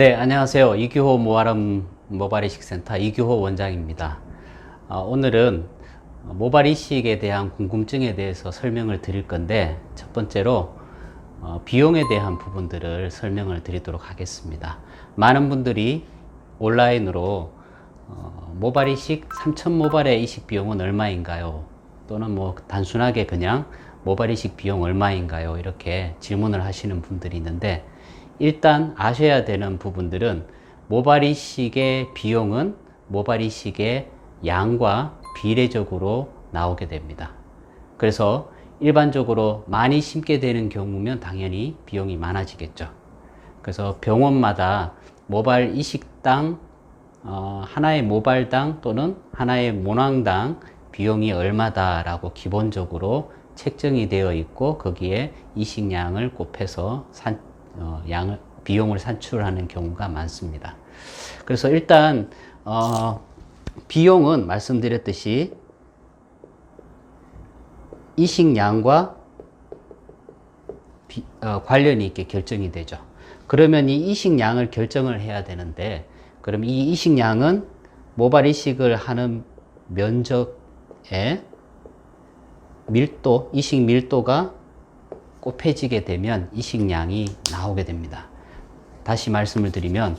네, 안녕하세요. 이규호 모아름 모발 이식 센터 이규호 원장입니다. 어, 오늘은 모발 이식에 대한 궁금증에 대해서 설명을 드릴 건데 첫 번째로 어, 비용에 대한 부분들을 설명을 드리도록 하겠습니다. 많은 분들이 온라인으로 어, 모발 이식 3천 모발의 이식 비용은 얼마인가요? 또는 뭐 단순하게 그냥 모발 이식 비용 얼마인가요? 이렇게 질문을 하시는 분들이 있는데 일단 아셔야 되는 부분들은 모발 이식의 비용은 모발 이식의 양과 비례적으로 나오게 됩니다. 그래서 일반적으로 많이 심게 되는 경우면 당연히 비용이 많아지겠죠. 그래서 병원마다 모발 이식당 어, 하나의 모발당 또는 하나의 모낭당 비용이 얼마다라고 기본적으로 책정이 되어 있고 거기에 이식량을 곱해서 산, 어, 양을 비용을 산출하는 경우가 많습니다. 그래서 일단 어, 비용은 말씀드렸듯이 이식량과 비, 어, 관련이 있게 결정이 되죠. 그러면 이 이식량을 결정을 해야 되는데, 그럼 이 이식량은 모발 이식을 하는 면적의 밀도, 이식 밀도가 곱해지게 되면 이식량이 나오게 됩니다. 다시 말씀을 드리면,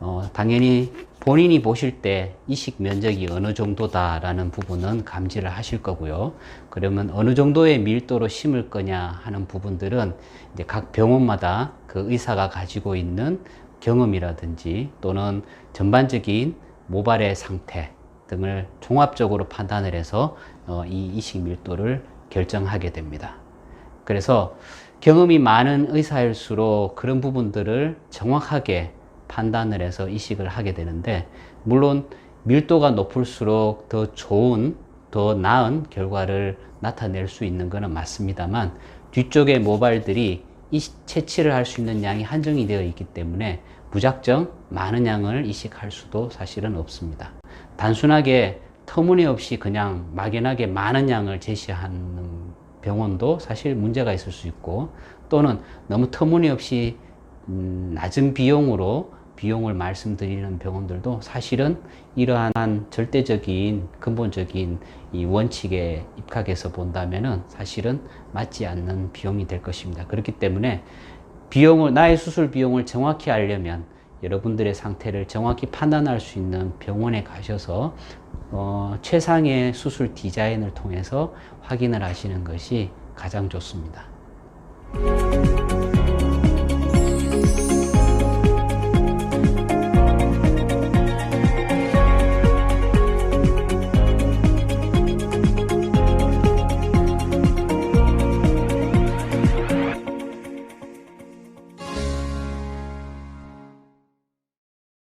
어, 당연히 본인이 보실 때 이식 면적이 어느 정도다라는 부분은 감지를 하실 거고요. 그러면 어느 정도의 밀도로 심을 거냐 하는 부분들은 이제 각 병원마다 그 의사가 가지고 있는 경험이라든지 또는 전반적인 모발의 상태 등을 종합적으로 판단을 해서 어, 이 이식 밀도를 결정하게 됩니다. 그래서 경험이 많은 의사일수록 그런 부분들을 정확하게 판단을 해서 이식을 하게 되는데 물론 밀도가 높을수록 더 좋은 더 나은 결과를 나타낼 수 있는 것은 맞습니다만 뒤쪽의 모발들이 이 채취를 할 수 있는 양이 한정이 되어 있기 때문에 무작정 많은 양을 이식할 수도 사실은 없습니다. 단순하게 터무니없이 그냥 막연하게 많은 양을 제시하는 병원도 사실 문제가 있을 수 있고 또는 너무 터무니없이 음, 낮은 비용으로 비용을 말씀드리는 병원들도 사실은 이러한 절대적인 근본적인 이 원칙에 입각해서 본다면은 사실은 맞지 않는 비용이 될 것입니다. 그렇기 때문에 비용을 나의 수술 비용을 정확히 알려면 여러분들의 상태를 정확히 판단할 수 있는 병원에 가셔서 어, 최상의 수술 디자인을 통해서 확인을 하시는 것이 가장 좋습니다.